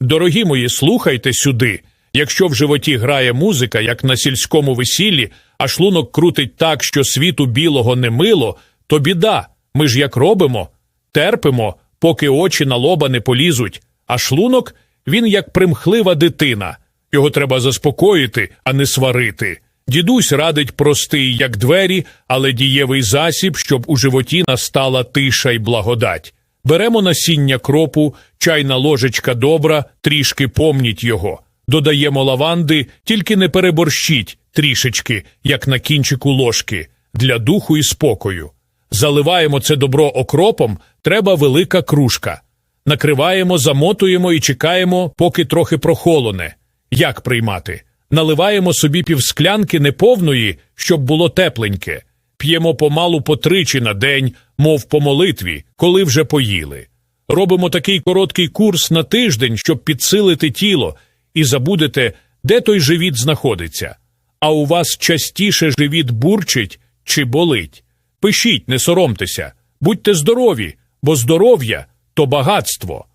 Дорогі мої, слухайте сюди. Якщо в животі грає музика, як на сільському весіллі, а шлунок крутить так, що світу білого не мило, то біда. Ми ж як робимо? Терпимо, поки очі на лоба не полізуть, а шлунок він як примхлива дитина. Його треба заспокоїти, а не сварити. Дідусь радить простий, як двері, але дієвий засіб, щоб у животі настала тиша й благодать. Беремо насіння кропу, чайна ложечка добра, трішки помніть його. Додаємо лаванди, тільки не переборщіть трішечки, як на кінчику ложки, для духу і спокою. Заливаємо це добро окропом, треба велика кружка. Накриваємо, замотуємо і чекаємо, поки трохи прохолоне. Як приймати? Наливаємо собі півсклянки неповної, щоб було тепленьке. П'ємо помалу по тричі на день, мов по молитві, коли вже поїли. Робимо такий короткий курс на тиждень, щоб підсилити тіло, і забудете, де той живіт знаходиться. А у вас частіше живіт бурчить чи болить. Пишіть, не соромтеся, будьте здорові, бо здоров'я то багатство.